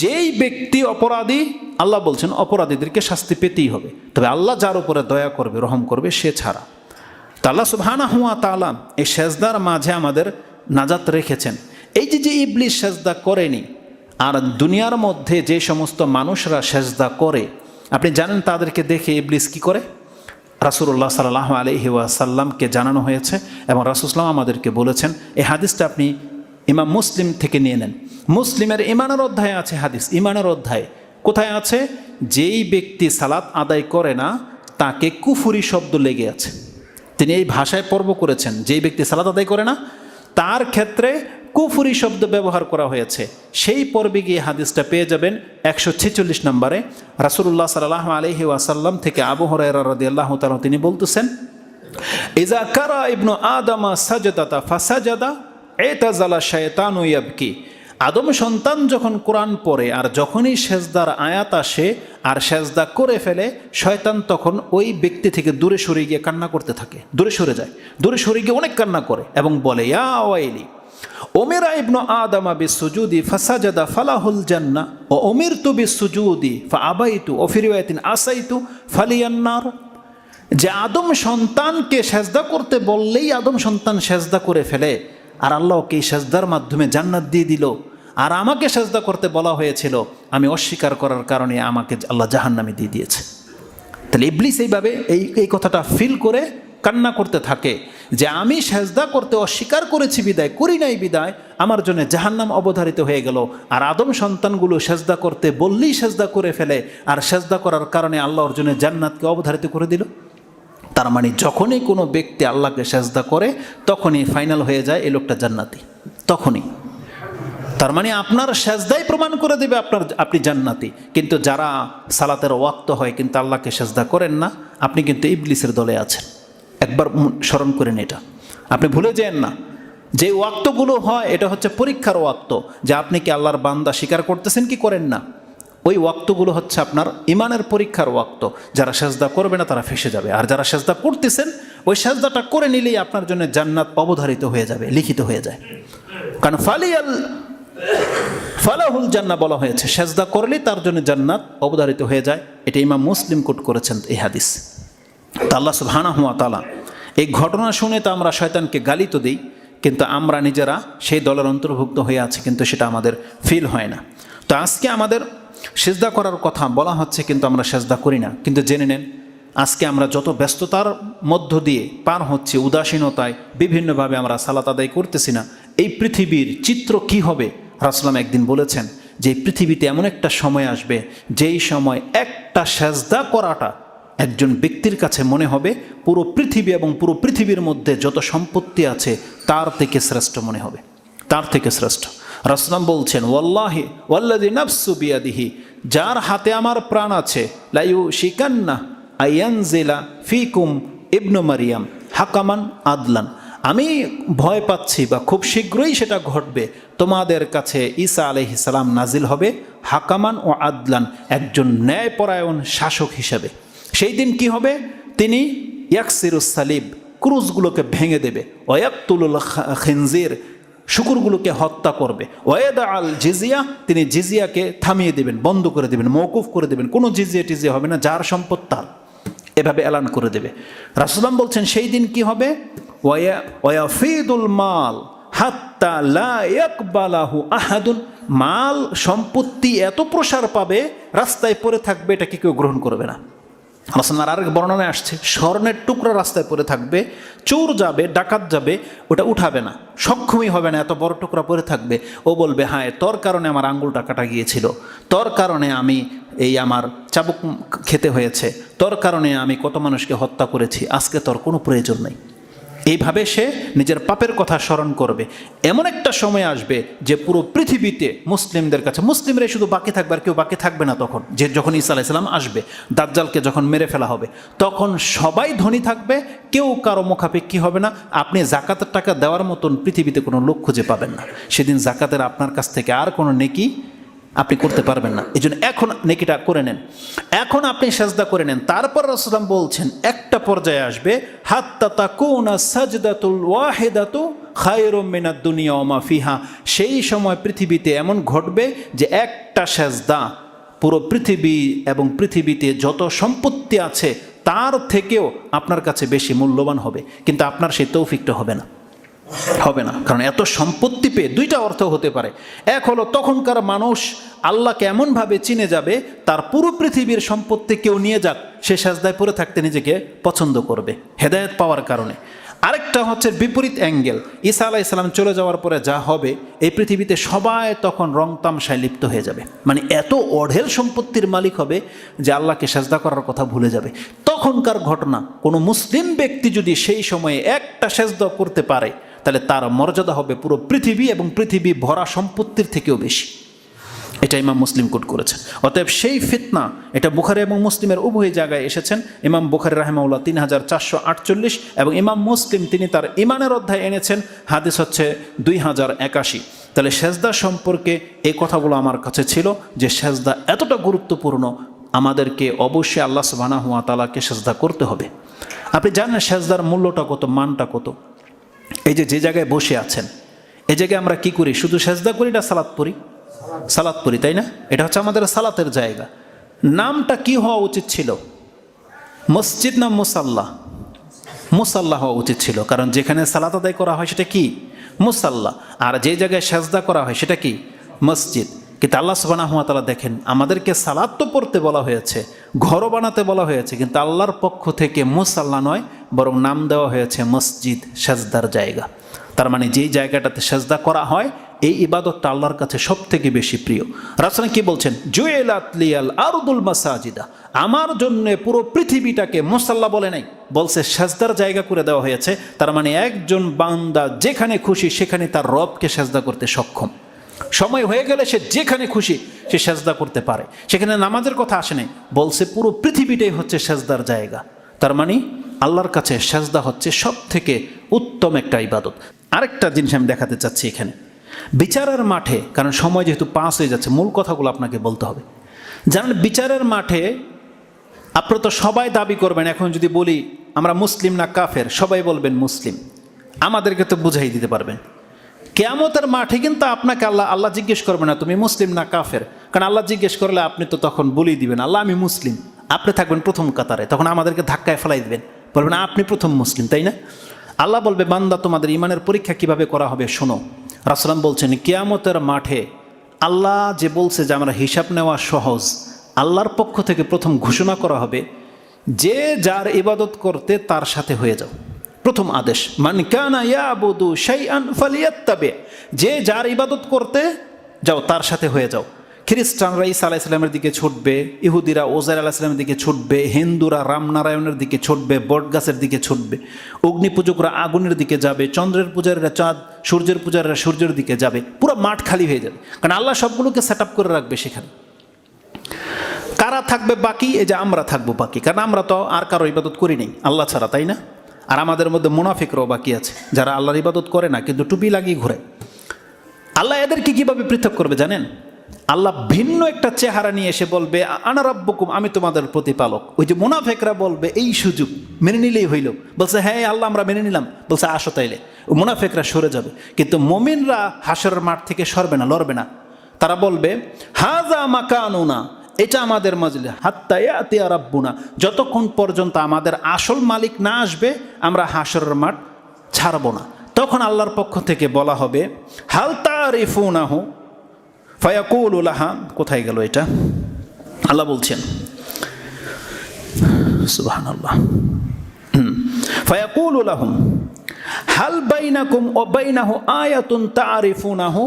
যেই ব্যক্তি অপরাধী, আল্লাহ বলছেন, অপরাধীদেরকে শাস্তি পেতেই হবে। তবে আল্লাহ যার উপরে দয়া করবে, রহম করবে, সে ছাড়া। তা আল্লাহ সুবহানা হুয়া তালাম এই সেজদার মাঝে আমাদের নাজাত রেখেছেন। এই যে যে ইবলিশ সেজদা করেনি, আর দুনিয়ার মধ্যে যে সমস্ত মানুষরা সেজদা করে, আপনি জানেন তাদেরকে দেখে ইবলিস কি করে? রাসুল্লাহ সাল্লাহ আলহি ওয়াসাল্লামকে জানানো হয়েছে এবং রাসুসলাম আমাদেরকে বলেছেন, এই হাদিসটা আপনি ইমাম মুসলিম থেকে নিয়ে নেন। মুসলিমের ইমানের অধ্যায়ে আছে হাদিস। ইমানের অধ্যায়ে কোথায় আছে? যেই ব্যক্তি সালাত আদায় করে না, তাকে কুফুরি শব্দ লেগে আছে। তিনি এই ভাষায় পর্ব করেছেন, যেই ব্যক্তি সালাত আদায় করে না, তার ক্ষেত্রে কুফুরি শব্দ ব্যবহার করা হয়েছে। সেই পর্বে গিয়ে হাদিসটা পেয়ে যাবেন একশো ছেচল্লিশ নম্বরে। রাসুল্লাহ সাল্লাহ আলহি ওয়াসাল্লাম থেকে আবু আল্লাহ তালা তিনি বলতেছেন ইজা কারা ইবনু আদামা সাজদাতা, ফাসাজাদা এতাজালা শায়তানু ইয়াবকি। আদম সন্তান যখন কোরআন পড়ে আর যখনই সেজদার আয়াত আসে আর সেজদা করে ফেলে, শয়তান তখন ওই ব্যক্তি থেকে দূরে সরে গিয়ে কান্না করতে থাকে। দূরে সরে যায়। দূরে সরে গিয়ে অনেক কান্না করে এবং বলে, ইয়া ওয়াইলি, ওমেরা ইবনু আদামা বিসুজুদি ফাসাজাদা ফালাহুল জান্না, ও ওমির তু বিসুজুদি ফা আবাইতু ও ফিরিওয়াতিন আসাইতু ফালিয়ান্নার। যে আদম সন্তানকে সেজদা করতে বললেই আদম সন্তান সেজদা করে ফেলে আর আল্লাহ ওকে এই সেজদার মাধ্যমে জান্নাত দিয়ে দিল। আর আমাকে সেজদা করতে বলা হয়েছিল, আমি অস্বীকার করার কারণে আমাকে আল্লাহ জাহান্নামে দিয়ে দিয়েছে। তাহলে ইবলিস এইভাবে এই এই কথাটা ফিল করে কান্না করতে থাকে যে আমি সেজদা করতে অস্বীকার করেছি বিদায়, করি নাই বিদায়, আমার জন্য জাহান্নাম অবধারিত হয়ে গেল। আর আদম সন্তানগুলো সেজদা করতে বললেই সেজদা করে ফেলে, আর সেজদা করার কারণে আল্লাহর জন্য জান্নাতকে অবধারিত করে দিল। তার মানে যখনই কোনো ব্যক্তি আল্লাহকে সেজদা করে, তখনই ফাইনাল হয়ে যায় এই লোকটা জান্নাতি। তখনই। তার মানে আপনার সেজদাই প্রমাণ করে দেবে আপনার, আপনি জান্নাতি। কিন্তু যারা সালাতের ওয়াক্ত হয় কিন্তু আল্লাহকে সেজদা করেন না, আপনি কিন্তু ইবলিসের দলে আছেন। একবার স্মরণ করেন এটা। আপনি ভুলে যেন না। যে ওয়াক্তগুলো হয়, এটা হচ্ছে পরীক্ষার ওয়াক্ত। যে আপনি কি আল্লাহর বান্দা স্বীকার করতেছেন কি করেন না? ওই ওয়াক্তগুলো হচ্ছে আপনার ইমানের পরীক্ষার ওয়াক্ত। যারা সেজদা করবে না, তারা ফেসে যাবে। আর যারা সেজদা করতেছেন, ওই সেজদাটা করে নিলেই আপনার জন্য জান্নাত অবধারিত হয়ে যাবে, লিখিত হয়ে যায়। কারণ ফালিয়াল, ফালাহুল জান্না বলা হয়েছে, সেজদা করলেই তার জন্য জান্নাত অবধারিত হয়ে যায়। এটা ইমাম মুসলিম কোট করেছেন এই হাদিস। তা আল্লাহ সুবহানা হুয়া তালা এই ঘটনা শুনে তো আমরা শয়তানকে গালি তো দিই, কিন্তু আমরা নিজেরা সেই দলের অন্তর্ভুক্ত হয়ে আছি, কিন্তু সেটা আমাদের ফিল হয় না। তো আজকে আমাদের সেজদা করার কথা বলা হচ্ছে, কিন্তু আমরা সেজদা করি না। কিন্তু জেনে নেন, আজকে আমরা যত ব্যস্ততার মধ্য দিয়ে পার হচ্ছে, উদাসীনতায় বিভিন্নভাবে আমরা সালাত আদায় করতেছি না, এই পৃথিবীর চিত্র কি হবে? রাসলাম একদিন বলেছেন যে পৃথিবীতে এমন একটা সময় আসবে, যেই সময় একটা সেজদা করাটা একজন ব্যক্তির কাছে মনে হবে, পুরো পৃথিবী এবং পুরো পৃথিবীর মধ্যে যত সম্পত্তি আছে, তার থেকে শ্রেষ্ঠ মনে হবে। তার থেকে শ্রেষ্ঠ। রাসলাম বলছেন, ওয়াল্লাহি ওয়াল্লাদি নাফসু বিয়াদিহি, যার হাতে আমার প্রাণ আছে লাইউ শিকান্না আয়ানজিলা ফিকুম ইবনু মারিয়াম, হাকামান আদলান। আমি ভয় পাচ্ছি বা খুব শীঘ্রই সেটা ঘটবে। তোমাদের কাছে ঈসা আলহিসাল্লাম নাজিল হবে হাকামান ও আদলান, একজন ন্যায়পরায়ণ শাসক হিসেবে। সেই দিন কি হবে? তিনি ইয়াকসিরুস সালিব, ক্রুজগুলোকে ভেঙে দেবে। ওয়াক্তুলুল খিনজির শুকুরগুলোকে হত্যা করবে। ওয়েদা আল জিজিয়া, তিনি জিজিয়াকে থামিয়ে দেবেন, বন্ধ করে দেবেন মৌকুফ করে দেবেন। কোনো জিজিয়া টিজিয়া হবে না, যার সম্পদ তার। এভাবে এলান করে দেবে। রাসুলাম বলছেন, সেই দিন কি হবে? মাল মাল সম্পত্তি এত প্রসার পাবে, রাস্তায় পড়ে থাকবে এটাকে কেউ গ্রহণ করবে না। রসনার আরেক বর্ণনায় আসছে, স্বর্ণের টুকরো রাস্তায় পড়ে থাকবে, চোর যাবে, ডাকাত যাবে, ওটা উঠাবে না, সক্ষমই হবে না, এত বড় টুকরা পড়ে থাকবে। ও বলবে হ্যাঁ তোর কারণে আমার আঙ্গুলটা কাটা গিয়েছিল, তোর কারণে আমি এই আমার চাবুক খেতে হয়েছে, তোর কারণে আমি কত মানুষকে হত্যা করেছি, আজকে তোর কোনো প্রয়োজন নেই। এইভাবে সে নিজের পাপের কথা স্মরণ করবে। এমন একটা সময় আসবে যে পুরো পৃথিবীতে মুসলিমদের কাছে, মুসলিমরাই শুধু বাকি থাকবে আর কেউ বাকি থাকবে না তখন। যে যখন ঈসা আলাইসাল্লাম আসবে, দাজ্জালকে যখন মেরে ফেলা হবে, তখন সবাই ধনী থাকবে, কেউ কারও মুখাপেক্ষী হবে না। আপনি জাকাতের টাকা দেওয়ার মতন পৃথিবীতে কোনো লোক খুঁজে পাবেন না। সেদিন জাকাতের আপনার কাছ থেকে আর কোনো নেকি আপনি করতে পারবেন না। এই জন্য এখন নেকিটা করে নেন। এখন আপনি সাজদা করে নেন। তারপর রসলাম বলছেন, একটা পর্যায়ে আসবে, হাত্তা তাকুনা সাজদাতুল ওয়াহেদাতু দুনিয়া ওমা ফিহা। সেই সময় পৃথিবীতে এমন ঘটবে যে একটা সেজদা পুরো পৃথিবী এবং পৃথিবীতে যত সম্পত্তি আছে, তার থেকেও আপনার কাছে বেশি মূল্যবান হবে। কিন্তু আপনার সেই তৌফিকটা হবে না। হবে না। কারণ এত সম্পত্তি পেয়ে দুইটা অর্থ হতে পারে। এক হলো, তখনকার মানুষ আল্লাহকে এমনভাবে চিনে যাবে, তার পুরো পৃথিবীর সম্পত্তি কেউ নিয়ে যাক, সে সাজদায় পড়ে থাকতে নিজেকে পছন্দ করবে, হেদায়ত পাওয়ার কারণে। আরেকটা হচ্ছে বিপরীত অ্যাঙ্গেল। ঈসা আলাহ ইসলাম চলে যাওয়ার পরে যা হবে, এই পৃথিবীতে সবাই তখন রং তামশায় লিপ্ত হয়ে যাবে। মানে এত অঢেল সম্পত্তির মালিক হবে যে আল্লাহকে সাজদা করার কথা ভুলে যাবে। তখনকার ঘটনা, কোনো মুসলিম ব্যক্তি যদি সেই সময়ে একটা সেজদা করতে পারে তাহলে তার মর্যাদা হবে পুরো পৃথিবী এবং পৃথিবী ভরা সম্পত্তির থেকেও বেশি। এটা ইমাম মুসলিম কোট করেছেন। অতএব সেই ফিতনা, এটা বুখারি এবং মুসলিমের উভয় জায়গায় এসেছেন। ইমাম বুখারি রাহেমাউল্লাহ তিন হাজার চারশো আটচল্লিশ এবং ইমাম মুসলিম তিনি তার ইমানের অধ্যায় এনেছেন। হাদিস হচ্ছে দুই হাজার একাশি। তাহলে সেজদা সম্পর্কে এই কথাগুলো আমার কাছে ছিল যে সেজদা এতটা গুরুত্বপূর্ণ, আমাদেরকে অবশ্যই আল্লাহ সুবানা হুয়া তালাকে সেজদা করতে হবে। আপনি জানেন সেজদার মূল্যটা কত, মানটা কত? এই যে যে জায়গায় বসে আছেন এই জায়গায় আমরা কি করি? শুধু সেজদা করি না সালাদ পড়ি? সালাত পড়ি, তাই না? এটা হচ্ছে আমাদের সালাতের জায়গা। নামটা কি হওয়া উচিত ছিল? মসজিদ না মুসাল্লাহ মুসাল্লা হওয়া উচিত ছিল, কারণ যেখানে সালাত আদায় করা হয় সেটা কি? মুসাল্লা। আর যে জায়গায় সেজদা করা হয় সেটা কি? মসজিদ। কিন্তু আল্লাহ সুবানা তালা দেখেন, আমাদেরকে সালাদ তো পড়তে বলা হয়েছে, ঘরও বানাতে বলা হয়েছে, কিন্তু আল্লাহর পক্ষ থেকে মুসাল্লা নয়, বরং নাম দেওয়া হয়েছে মসজিদ, সাজদার জায়গা। তার মানে যেই জায়গাটাতে সাজদা করা হয়, এই ইবাদতটা আল্লাহর কাছে সব থেকে বেশি প্রিয়। রাসনা কি বলছেন? জুয়েল আতলিয়াল আরদুল মাসাজিদা। আমার জন্য পুরো পৃথিবীটাকে মোসাল্লা বলে নাই, বলছে সাজদার জায়গা করে দেওয়া হয়েছে, তার মানে একজন বান্দা যেখানে খুশি সেখানে তার রবকে সাজদা করতে সক্ষম। সময় হয়ে গেলে সে যেখানে খুশি সে সাজদা করতে পারে। সেখানে নামাজের কথা আসে নাই, বলছে পুরো পৃথিবীটাই হচ্ছে সাজদার জায়গা। তার মানে আল্লাহর কাছে সাজদা হচ্ছে সব থেকে উত্তম একটা ইবাদত। আরেকটা জিনিস আমি দেখাতে চাচ্ছি এখানে। বিচারের মাঠে, কারণ সময় যেহেতু পাস হয়ে যাচ্ছে, মূল কথাগুলো আপনাকে বলতে হবে। জানেন, বিচারের মাঠে আপনারা তো সবাই দাবি করবেন, এখন যদি বলি আমরা মুসলিম না কাফের, সবাই বলবেন মুসলিম। আমাদেরকে তো বুঝাই দিতে পারবেন। কেয়ামতের মাঠে কিন্তু আপনাকে আল্লাহ আল্লাহ জিজ্ঞেস করবে না, তুমি মুসলিম না কাফের? কারণ আল্লাহ জিজ্ঞেস করলে আপনি তো তখন বলেই দিবেন, আল্লাহ, আমি মুসলিম। আপনি থাকবেন প্রথম কাতারে, তখন আমাদেরকে ধাক্কায় ফেলাই দিবেন। বলবেন আপনি প্রথম মুসলিম, তাই না? আল্লাহ বলবে, বান্দা, তোমাদের ইমানের পরীক্ষা কীভাবে করা হবে শোনো। রাসলাম বলছেন, কেয়ামতের মাঠে আল্লাহ যে বলছে যে আমরা হিসাব নেওয়া সহজ, আল্লাহর পক্ষ থেকে প্রথম ঘোষণা করা হবে, যে যার ইবাদত করতে তার সাথে হয়ে যাও। প্রথম আদেশ, মান কানা ইয়াবুদু শাইআন ফালিয়াত্তাবে। যে যার ইবাদত করতে যাও, তার সাথে হয়ে যাও। খ্রিস্টানরা ইসা আলাহ ইসলামের দিকে ছুটবে, ইহুদিরা ওজার আলাহ ইসলামের দিকে ছুটবে, হিন্দুরা রামনারায়ণের দিকে ছুটবে, বটগাছের দিকে ছুটবে। অগ্নি পূজকরা আগুনের দিকে যাবে, চন্দ্রের পূজারীরা চাঁদ, সূর্যের পূজারীরা সূর্যের দিকে যাবে। পুরো মাঠ খালি হয়ে যাবে। কারণ আল্লাহ সবগুলোকে সেট করে রাখবে সেখানে। কারা থাকবে বাকি? এই যে আমরা থাকব বাকি। কারণ আমরা তো আর কারও ইবাদত করি নেই। আল্লাহ ছাড়া, তাই না? আর আমাদের মধ্যে মুনাফিকরাও বাকি আছে, যারা আল্লাহর ইবাদত করে না, কিন্তু টুপি লাগিয়ে ঘুরে। আল্লাহ এদেরকে কীভাবে পৃথক করবে জানেন? আল্লাহ ভিন্ন একটা চেহারা নিয়ে এসে বলবে আনারাব্বকুম আমি তোমাদের প্রতিপালক। ওই যে মুনাফেকরা বলবে, এই সুযোগ মেনে নিলেই হইল। বলছে হ্যাঁ আল্লাহ, আমরা মেনে নিলাম। বলছে, আসো তাইলে। মুনাফেকরা সরে যাবে। কিন্তু মমিনরা হাসরের মাঠ থেকে সরবে না, লড়বে না। তারা বলবে হাজা মাকানুনা এটা আমাদের মজলে। হাত্তায়া রাব্বুনা। যতক্ষণ পর্যন্ত আমাদের আসল মালিক না আসবে, আমরা হাসরের মাঠ ছাড়ব না। তখন আল্লাহর পক্ষ থেকে বলা হবে, হাল তারিফুনাহু? ফায়াকুল উলাহা কোথায় গেল এটা? আল্লাহ বলছেন সুবাহান আল্লাহ ফায়াকুল উলাহুম হাল বাইনাকুম ও বাইনাহু আয়াতুন তারিফুনাহু?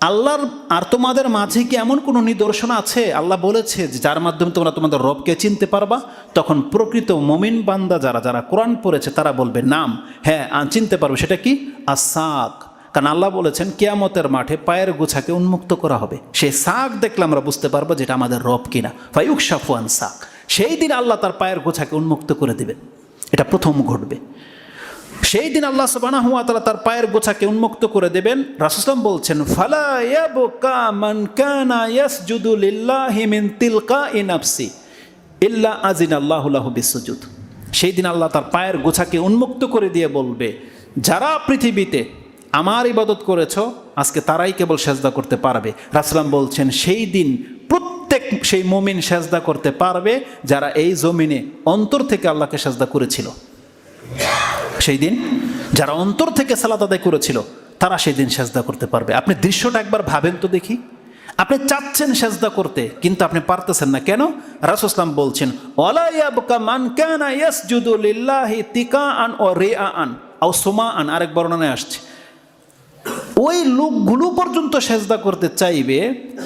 আল্লাহর, আর তোমাদের মাঝে কি এমন কোনো নিদর্শন আছে? আল্লাহ বলেছে যে যার মাধ্যমে তোমরা তোমাদের রবকে চিনতে পারবা, তখন প্রকৃত মমিন বান্দা যারা যারা কোরআন পড়েছে, তারা বলবে, নাম হ্যাঁ চিনতে পারবে। সেটা কি? আসাক কারণ আল্লাহ বলেছেন, কেয়ামতের মাঠে পায়ের গোছাকে উন্মুক্ত করা হবে। সেই শাক দেখলে আমরা বুঝতে পারব যেটা আমাদের রব কিনা। ফাইউক সাফুয়ান শাক সেই দিন আল্লাহ তার পায়ের গোছাকে উন্মুক্ত করে দেবেন। এটা প্রথম ঘটবে। সেই দিন আল্লাহ সবানা হুয়া তালা তার পায়ের গোছাকে উন্মুক্ত করে দেবেন। রাসুসলাম বলছেন ইল্লা আজিন বিসুজুদ। সেই দিন আল্লাহ তার পায়ের গোছাকে উন্মুক্ত করে দিয়ে বলবে, যারা পৃথিবীতে আমার ইবাদত করেছ, আজকে তারাই কেবল সেজদা করতে পারবে। রাসলাম বলছেন, সেই দিন প্রত্যেক সেই মমিন সেজদা করতে পারবে যারা এই জমিনে অন্তর থেকে আল্লাহকে সেজদা করেছিল। সেই দিন যারা অন্তর থেকে সালাত আদায় করেছিল, তারা সেই দিন সেজদা করতে পারবে। আপনি দৃশ্যটা একবার ভাবেন তো দেখি। আপনি চাচ্ছেন সেজদা করতে, কিন্তু আপনি পারতেছেন না। কেন? রাসুসলাম বলছেন সুমাআন। আরেক বর্ণনায় আসছে। ওই লোকগুলো পর্যন্ত সেজদা করতে চাইবে,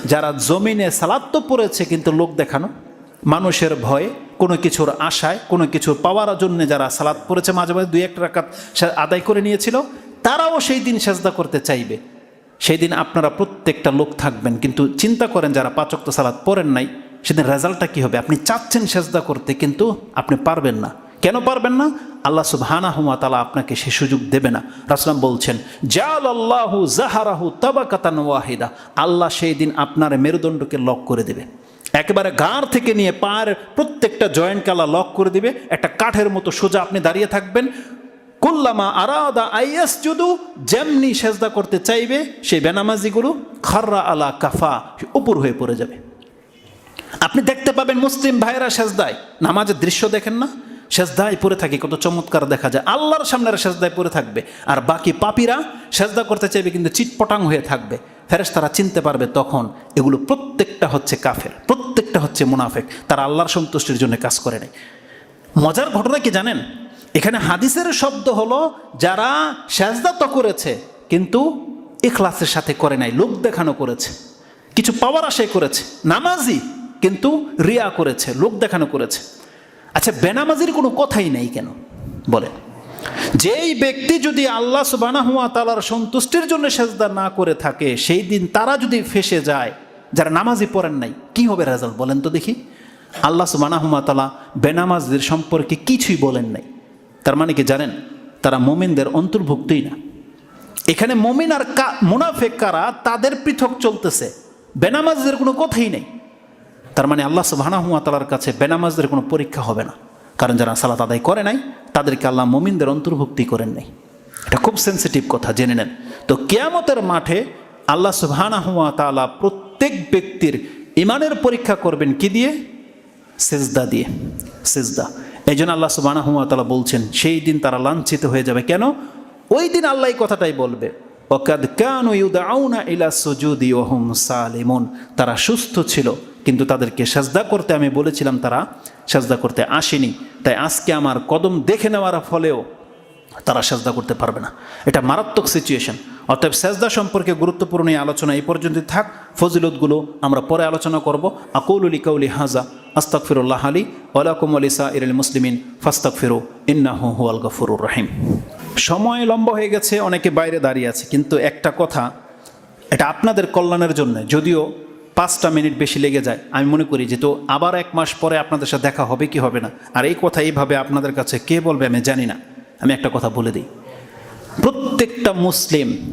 যারা জমিনে সালাদ তো পড়েছে, কিন্তু লোক দেখানো মানুষের ভয়ে কোনো কিছুর আশায়, কোনো কিছুর পাওয়ার জন্য যারা সালাদ পড়েছে মাঝে মাঝে দুই একটা রাকাত আদায় করে নিয়েছিল, তারাও সেই দিন সেজদা করতে চাইবে। সেই দিন আপনারা প্রত্যেকটা লোক থাকবেন, কিন্তু চিন্তা করেন যারা পাচক্ত সালাদ পড়েন নাই, সেদিন রেজাল্টটা কী হবে? আপনি চাচ্ছেন সেজদা করতে, কিন্তু আপনি পারবেন না। কেন পারবেন না? আল্লাহ সুবহানা হুয়া তালা আপনাকে সে সুযোগ দেবে না। রাসলাম বলছেন জাল আল্লাহু জাহারাহু তাবাকাতান ওয়াহিদা। আল্লাহ সেই দিন আপনার মেরুদণ্ডকে লক করে দেবে। একেবারে গাঁর থেকে নিয়ে পায়ের প্রত্যেকটা জয়েন্ট কালা লক করে দিবে। একটা কাঠের মতো সোজা আপনি দাঁড়িয়ে থাকবেন। কুল্লামা আরাদা আইয়াস যদু যেমনি সেজদা করতে চাইবে, সেই বেনামাজিগুলো খাররা আলা কাফা উপর হয়ে পড়ে যাবে। আপনি দেখতে পাবেন মুসলিম ভাইয়েরা সেজদায়। নামাজের দৃশ্য দেখেন না? সেজদায় পড়ে থাকে, কত চমৎকার দেখা যায়। আল্লাহর সামনে সেজদায় পড়ে থাকবে। আর বাকি পাপীরা সেজদা করতে চাইবে, কিন্তু চিটপটাং হয়ে থাকবে। ফেরেস তারা চিনতে পারবে তখন এগুলো প্রত্যেকটা হচ্ছে কাফের, প্রত্যেকটা হচ্ছে মুনাফেক। তারা আল্লাহর সন্তুষ্টির জন্য কাজ করে নেই মজার ঘটনা কি জানেন? এখানে হাদিসের শব্দ হলো, যারা সেজদা তো করেছে, কিন্তু এখলাসের সাথে করে নাই লোক দেখানো করেছে। কিছু পাওয়ার আশায় করেছে, নামাজি, কিন্তু রিয়া করেছে লোক দেখানো করেছে। আচ্ছা বেনামাজির কোনো কথাই নেই কেন? বলে যেই ব্যক্তি যদি আল্লাহ সুবানা হুয়া তালার সন্তুষ্টির জন্য সেজদা না করে থাকে, সেই দিন তারা যদি ফেসে যায়, যারা নামাজি পড়েন নাই, কি হবে রেজাল্ট বলেন তো দেখি? আল্লাহ সুবানা হুয়া তালা বেনামাজদের সম্পর্কে কিছুই বলেন নাই। তার মানে কি জানেন? তারা মোমিনদের অন্তর্ভুক্তই না। এখানে মমিন আর কা কারা? তাদের পৃথক চলতেছে। বেনামাজদের কোনো কথাই নেই। তার মানে আল্লাহ সুবাহানা হুয়া তালার কাছে বেনামাজদের কোনো পরীক্ষা হবে না। কারণ যারা সালাত আদায় করে নাই, তাদেরকে আল্লাহ মমিনদের অন্তর্ভুক্তি করেন নাই। এটা খুব সেন্সিটিভ কথা, জেনে নেন। তো কেয়ামতের মাঠে আল্লাহ সুবাহানা হুয়া তালা প্রত্যেক ব্যক্তির ইমানের পরীক্ষা করবেন কি দিয়ে? সেজদা দিয়ে। সেজদা। এই জন্য আল্লাহ সুবাহ হুয়া বলছেন, সেই দিন তারা লাঞ্ছিত হয়ে যাবে। কেন? ওই দিন আল্লাহ এই কথাটাই বলবে, ওকাদ কানু ইউদাউনা ইলা সুজুদি ওহুম সালিমুন। তারা সুস্থ ছিল। কিন্তু তাদেরকে সাজদা করতে আমি বলেছিলাম, তারা সাজদা করতে আসেনি। তাই আজকে আমার কদম দেখে নেওয়ার ফলেও তারা সেজদা করতে পারবে না। এটা মারাত্মক সিচুয়েশন অতএব সেজদা সম্পর্কে গুরুত্বপূর্ণ এই আলোচনা এই পর্যন্ত থাক। ফজিলতগুলো আমরা পরে আলোচনা করব। আকুল কৌলি হাজা আস্তাকফিরুল্লাহ আলী ওয়ালাকুম আলিসা ইরুল মুসলিমিন ফাস্তাকফিরু ইন্নাহু হুয়াল গফুরুর রহিম। সময় লম্বা হয়ে গেছে, অনেকে বাইরে দাঁড়িয়ে আছে, কিন্তু একটা কথা, এটা আপনাদের কল্যাণের জন্য, যদিও পাঁচটা মিনিট বেশি লেগে যায়। আমি মনে করি যে তো আবার এক মাস পরে আপনাদের সাথে দেখা হবে কি হবে না? আর এই কথা এইভাবে আপনাদের কাছে কে বলবে আমি জানি না। আমি একটা কথা বলে দিই। প্রত্যেকটা মুসলিম,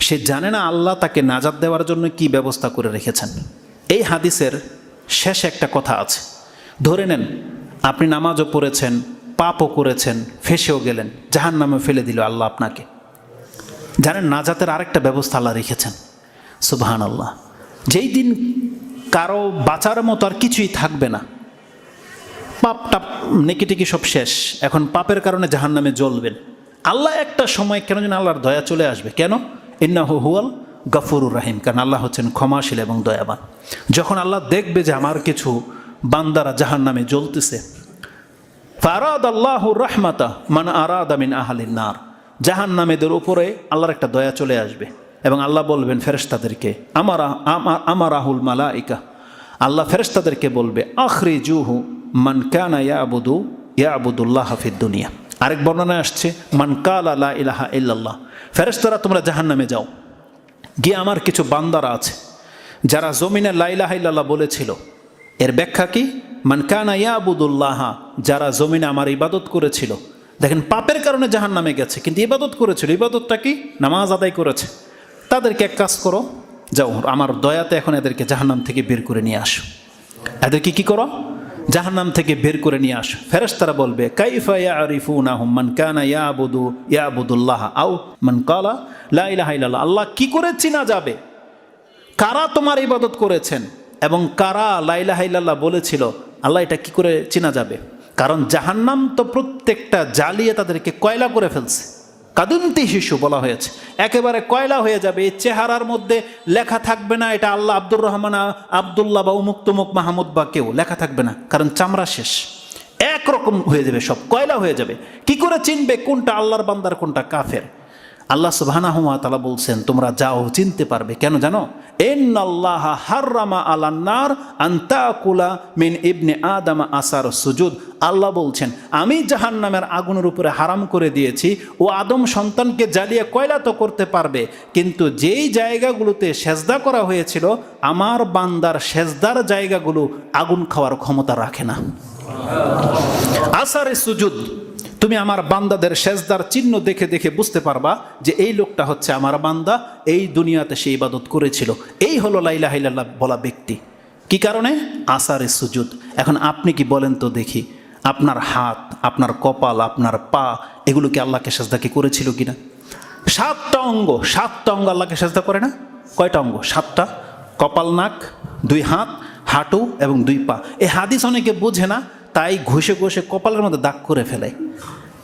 সে জানে না আল্লাহ তাকে নাজাদ দেওয়ার জন্য কি ব্যবস্থা করে রেখেছেন। এই হাদিসের শেষে একটা কথা আছে। ধরে নেন, আপনি নামাজও পড়েছেন, পাপও করেছেন, ফেসেও গেলেন জাহান নামে ফেলে দিল আল্লাহ আপনাকে। জানেন, নাজাতের আরেকটা ব্যবস্থা আল্লাহ রেখেছেন। সুবহান আল্লাহ যেই দিন কারও বাঁচার মতো আর কিছুই থাকবে না, পাপ টাপ নেকিটেকি সব শেষ। এখন পাপের কারণে জাহান নামে জ্বলবেন। আল্লাহ একটা সময় কেন যেন আল্লাহর দয়া চলে আসবে? কেন? ইন্না হুয়াল গফুরুর রাহিম। কারণ আল্লাহ হচ্ছেন ক্ষমাশীল এবং দয়াবান। যখন আল্লাহ দেখবে যে আমার কিছু বান্দারা জাহান নামে জ্বলতেছে ফারাদ আল্লাহ রহমাতা মান আরাদ আমিন আহালিন নার। জাহান নামেদের উপরে আল্লাহর একটা দয়া চলে আসবে। এবং আল্লাহ বলবেন, ফেরেশতাদেরকে, আমারা, আমা- আমারাহুল মালাইকা। আল্লাহ ফেরেশতাদেরকে বলবে আখরি জুহু কানা ইয়াবুদু, ইয়াবুদুল্লাহ হাফিদ দুনিয়া। আরেক বর্ণনায় আসছে, মান কাল আলা ইলাহা ইল্লাল্লাহ। ফেরেশতারা, তোমরা জাহান নামে যাও। গিয়ে আমার কিছু বান্দারা আছে, যারা জমিনে লাইলাহা ইল্লাল্লাহ বলেছিল। এর ব্যাখ্যা কি? মানকানা ইয়াবুদুল্লাহা, যারা জমিনে আমার ইবাদত করেছিল। দেখেন, পাপের কারণে জাহান নামে গেছে, কিন্তু ইবাদত করেছিল। ইবাদতটা কি? নামাজ আদায় করেছে। তাদেরকে এক কাজ করো, যাও, আমার দয়াতে এখন এদেরকে জাহান্নাম থেকে বের করে নিয়ে আসো। এদেরকে কি করো? জাহান্নাম থেকে বের করে নিয়ে আসো। ফেরেশতারা বলবে, কাইফা মান কানা ইলাহা ইল্লাল্লাহ। আল্লাহ কি করে চিনা যাবে? কারা তোমার ইবাদত করেছেন? এবং কারা লাইলাহা ইল্লাল্লাহ বলেছিল, আল্লাহ এটা কি করে চেনা যাবে? কারণ জাহান্নাম তো প্রত্যেকটা জ্বালিয়ে তাদেরকে কয়লা করে ফেলছে। কাদুন্তি শিশু বলা হয়েছে। একেবারে কয়লা হয়ে যাবে, এই চেহারার মধ্যে লেখা থাকবে না, এটা আল্লাহ আব্দুর রহমান, আবদুল্লাহ বা উমুক তুমুক মাহমুদ বা কেউ, লেখা থাকবে না, কারণ চামড়া শেষ। একরকম হয়ে যাবে সব, কয়লা হয়ে যাবে। কি করে চিনবে কোনটা আল্লাহর বান্দার, কোনটা কাফের? আল্লাহ তাআলা বলছেন, তোমরা যাও, চিনতে পারবে। কেন জানো? আলান্নার মিন ইবনে আদামা আল্লাহ বলছেন, আমি জাহান্নামের আগুনের উপরে হারাম করে দিয়েছি ও আদম সন্তানকে জ্বালিয়ে কয়লা তো করতে পারবে। কিন্তু যেই জায়গাগুলোতে সেজদা করা হয়েছিল, আমার বান্দার সেজদার জায়গাগুলো আগুন খাওয়ার ক্ষমতা রাখে না। আসারে সুজুদ তুমি আমার বান্দাদের সেজদার চিহ্ন দেখে দেখে বুঝতে পারবা যে এই লোকটা হচ্ছে আমার বান্দা, এই দুনিয়াতে সে ইবাদত করেছিল। এই হলো লাইলা হাইলাল্লাহ বলা ব্যক্তি। কি কারণে? আসারে সুজুদ। এখন আপনি কি বলেন তো দেখি, আপনার হাত, আপনার কপাল, আপনার পা, এগুলো কি আল্লাহকে সেজদা কি করেছিল কিনা? সাতটা অঙ্গ সাতটা অঙ্গ আল্লাহকে সেজদা করে না? কয়টা অঙ্গ? সাতটা। কপাল, নাক, দুই হাত, হাঁটু এবং দুই পা। এই হাদিস অনেকে বোঝে না, তাই ঘষে ঘষে কপালের মধ্যে দাগ করে ফেলে।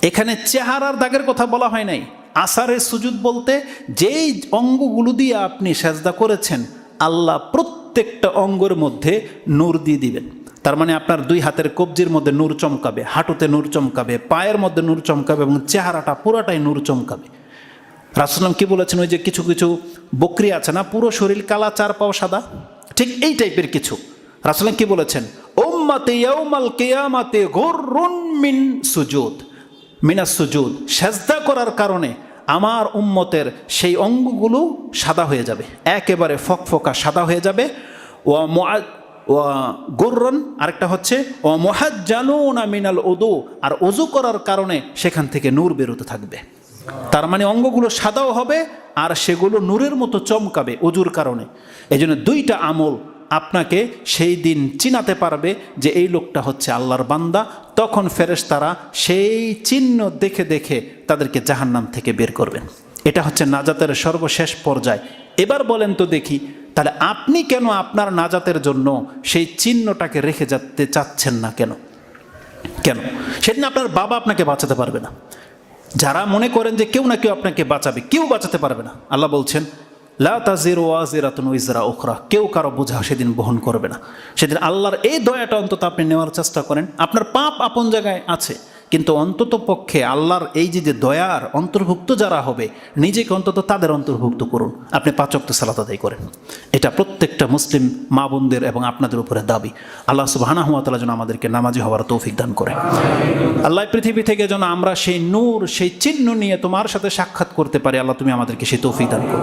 এখানে চেহারার দাগের কথা বলা হয় নাই। আসারের সুজুদ বলতে, যেই অঙ্গগুলো দিয়ে আপনি সেজদা করেছেন, আল্লাহ প্রত্যেকটা অঙ্গের মধ্যে নূর দিয়ে দিবেন। তার মানে আপনার দুই হাতের কবজির মধ্যে নূর চমকাবে, হাঁটুতে নূর চমকাবে, পায়ের মধ্যে নূর চমকাবে এবং চেহারাটা পুরোটাই নূর চমকাবে। রাসুলাম কি বলেছেন? ওই যে কিছু কিছু বকরি আছে না, পুরো শরীর কালা, চার পাও সাদা? ঠিক এই টাইপের কিছু। রাসুলাম কি বলেছেন? ওম্মাতে ইয়াউমাল কিয়ামাতে গুররুন মিন সুজুদ। মিনাস সুজুদ। সেজদা করার কারণে আমার উম্মতের সেই অঙ্গগুলো সাদা হয়ে যাবে। একেবারে ফকফকা সাদা হয়ে যাবে। ও ও গোর্রন, আরেকটা হচ্ছে ও মহাজ্জানুনা মিনাল ওদু আর অজু করার কারণে সেখান থেকে নূর বেরোতে থাকবে। তার মানে অঙ্গগুলো সাদাও হবে আর সেগুলো নূরের মতো চমকাবে অজুর কারণে। এই দুইটা আমল আপনাকে সেই দিন চিনাতে পারবে যে এই লোকটা হচ্ছে আল্লাহর বান্দা। তখন ফেরেশতারা সেই চিহ্ন দেখে দেখে তাদেরকে জাহান্নাম থেকে বের করবেন। এটা হচ্ছে নাজাতের সর্বশেষ পর্যায়। এবার বলেন তো দেখি, তাহলে আপনি কেন আপনার নাজাতের জন্য সেই চিহ্নটাকে রেখে যেতে চাচ্ছেন না কেন? কেন? সেদিন আপনার বাবা আপনাকে বাঁচাতে পারবে না। যারা মনে করেন যে কেউ না কেউ আপনাকে বাঁচাবে, কেউ বাঁচাতে পারবে না। আল্লাহ বলছেন, লা ওখরা কেউ কারও বোঝা সেদিন বহন করবে না। সেদিন আল্লাহর এই দয়াটা অন্তত আপনি নেওয়ার চেষ্টা করেন। আপনার পাপ আপন জায়গায় আছে। কিন্তু অন্তত পক্ষে আল্লাহর এই যে যে দয়ার অন্তর্ভুক্ত যারা হবে, নিজেকে অন্তত তাদের অন্তর্ভুক্ত করুন। আপনি পাচক্ত সালাত আদায় করেন। এটা প্রত্যেকটা মুসলিম মা বোনদের এবং আপনাদের উপরে দাবি। আল্লাহ সুবাহানা তালা যেন আমাদেরকে নামাজি হওয়ার তৌফিক দান করে। আল্লাহ পৃথিবী থেকে যেন আমরা সেই নূর, সেই চিহ্ন নিয়ে তোমার সাথে সাক্ষাৎ করতে পারি। আল্লাহ, তুমি আমাদেরকে সেই তৌফিক দান করো।